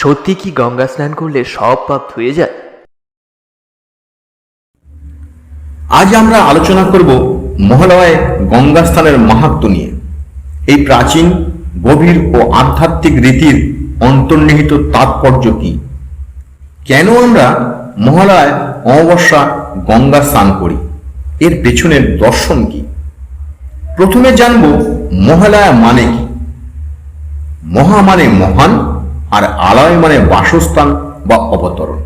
সত্যি কি গঙ্গা স্নান করলে সব পাপ ধুয়ে যায়? আজ আমরা আলোচনা করব মহালয়ায় গঙ্গা স্থানের মাহাত্ম নিয়ে। এই প্রাচীন, গভীর ও আধ্যাত্মিক রীতির অন্তর্নিহিত তাৎপর্য কি? কেন আমরা মহালয়ায় অমাবস্যা গঙ্গা স্নান করি? এর পেছনের দর্শন কি? প্রথমে জানব মহালয়া মানে কি। মহা মানে মহান আর আলয় মানে বাসস্থান বা অবতরণ।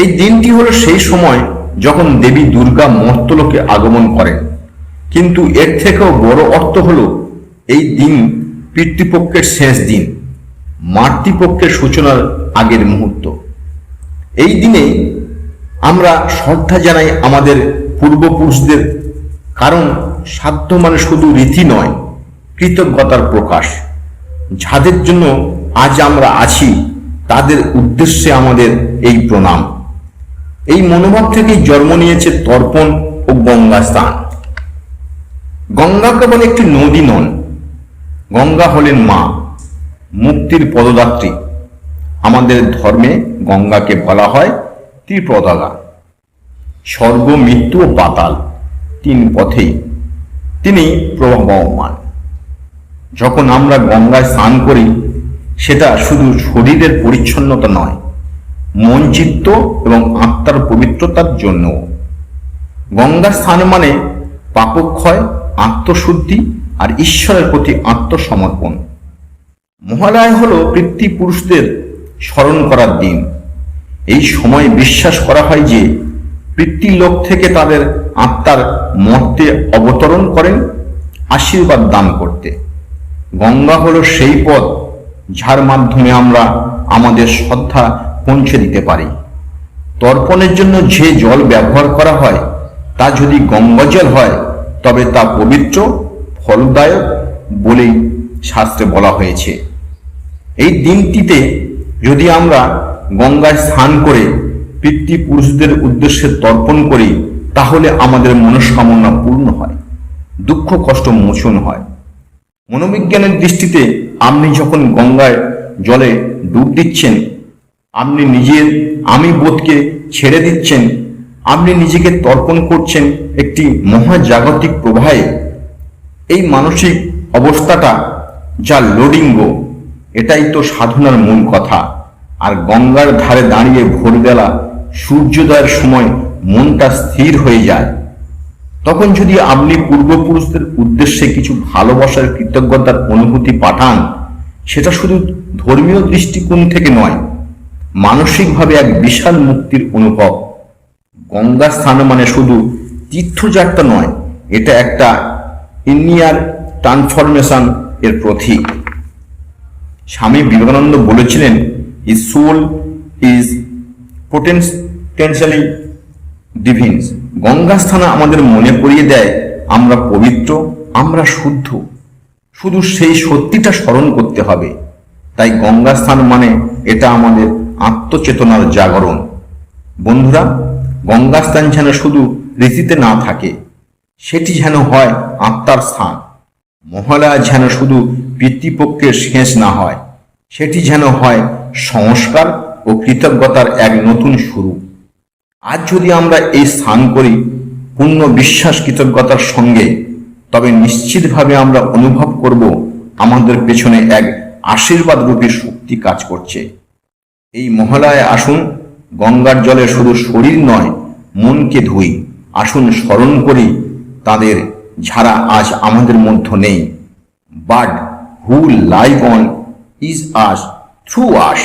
এই দিনটি হলো সেই সময় যখন দেবী দুর্গা মর্তলোকে আগমন করেন। কিন্তু এর থেকেও বড় অর্থ হলো এই দিন পিতৃপক্ষের শেষ দিন, মাতৃপক্ষের সূচনার আগের মুহূর্ত। এই দিনে আমরা শ্রদ্ধা জানাই আমাদের পূর্বপুরুষদের, কারণ সাধ্য মানে শুধু রীতি নয়, কৃতজ্ঞতার প্রকাশ। যাদের জন্য আজ আমরা আছি তাদের উদ্দেশ্যে আমাদের এই প্রণাম। এই মনোভাব থেকেই জন্ম নিয়েছে তর্পণ ও গঙ্গা স্থান গঙ্গা কেবল একটি নদী নন, গঙ্গা হলেন মা, মুক্তির পদযাত্রী। আমাদের ধর্মে গঙ্গাকে বলা হয় ত্রিপদাগা স্বর্গ, মৃত্যু ও পাতাল তিন পথেই তিনি প্রবাহমান। যখন আমরা গঙ্গায় স্নান করি সেটা শুধু শরীরের পরিচ্ছন্নতা নয়, মন চিত্ত এবং আত্মার পবিত্রতার জন্য গঙ্গা স্থান মানে পাপক্ষয়, আত্মশুদ্ধি আর ঈশ্বরের প্রতি আত্মসমর্পণ। মহালয় হল পিতৃপুরুষদের স্মরণ করার দিন। এই সময় বিশ্বাস করা হয় যে পিতৃলোক থেকে তাদের আত্মার মর্তে অবতরণ করেন, আশীর্বাদ দান করতে। গঙ্গা হল সেই পথ যার মাধ্যমে আমরা আমাদের শ্রদ্ধা পৌঁছে দিতে পারি। তর্পণের জন্য যে জল ব্যবহার করা হয়, তা যদি গঙ্গাজল হয়, তবে তা পবিত্র, ফলদায়ক বলেই শাস্ত্রে বলা হয়েছে। এই দিনটিতে যদি আমরা গঙ্গায় স্নান করে পিতৃপুরুষদের উদ্দেশ্যে তর্পণ করি, তাহলে আমাদের মনস্কামনা পূর্ণ হয়, দুঃখ কষ্ট মোচন হয়। মনোবিজ্ঞানের দৃষ্টিতে আপনি যখন গঙ্গায় জলে ডুব দিচ্ছেন, আপনি নিজের আমি বোধকে ছেড়ে দিচ্ছেন, আপনি নিজেকে তর্পণ করছেন একটি মহাজাগতিক প্রবাহে, এই মানসিক অবস্থাটা যা লোডিঙ্গ, এটাই তো সাধনার মূল কথা। আর গঙ্গার ধারে দাঁড়িয়ে ভোরবেলা সূর্যোদয়ের সময় মনটা স্থির হয়ে যায়। তখন যদি আপনি পূর্বপুরুষদের উদ্দেশ্যে কিছু ভালোবাসার কৃতজ্ঞতার অনুভূতি পাঠান, সেটা শুধু ধর্মীয় দৃষ্টিকোণ থেকে নয়, মানসিকভাবে এক বিশাল মুক্তির অনুভব। গঙ্গা স্থান মানে শুধু তীর্থযাত্রা নয়, এটা একটা ইনিয়ার ট্রান্সফরমেশন এর প্রতীক। স্বামী বিবেকানন্দ বলেছিলেন each soul is potentially divine Ganga স্থান আমাদের মনে করিয়ে দেয়, আমরা পবিত্র, আমরা শুদ্ধ। শুধু সেই সত্যিটা স্মরণ করতে হবে। তাই গঙ্গা স্থান মানে এটা আমাদের আত্মচেতনার জাগরণ। বন্ধুরা গঙ্গা স্থান যেন শুধু রীতিতে না থাকে, সেটি যেন হয় আত্মার স্থান। মহালয়া যেন শুধু পিতৃপক্ষের শেষ না হয়, সেটি যেন হয় সংস্কার ও কৃতজ্ঞতার এক নতুন শুরু আজ যদি আমরা এই স্থান করি, পূর্ণ বিশ্বাস, কৃতজ্ঞতার সঙ্গে, তবে নিশ্চিতভাবে আমরা অনুভব করব আমাদের পেছনে এক আশীর্বাদ রূপী শক্তি কাজ করছে। এই মহালয়ে আসুন, গঙ্গার জলে শুধু শরীর নয়, মনকে ধুই। আসুন স্মরণ করি, তাদের যারা আজ আমাদের মধ্য নেই। But who live on is us through us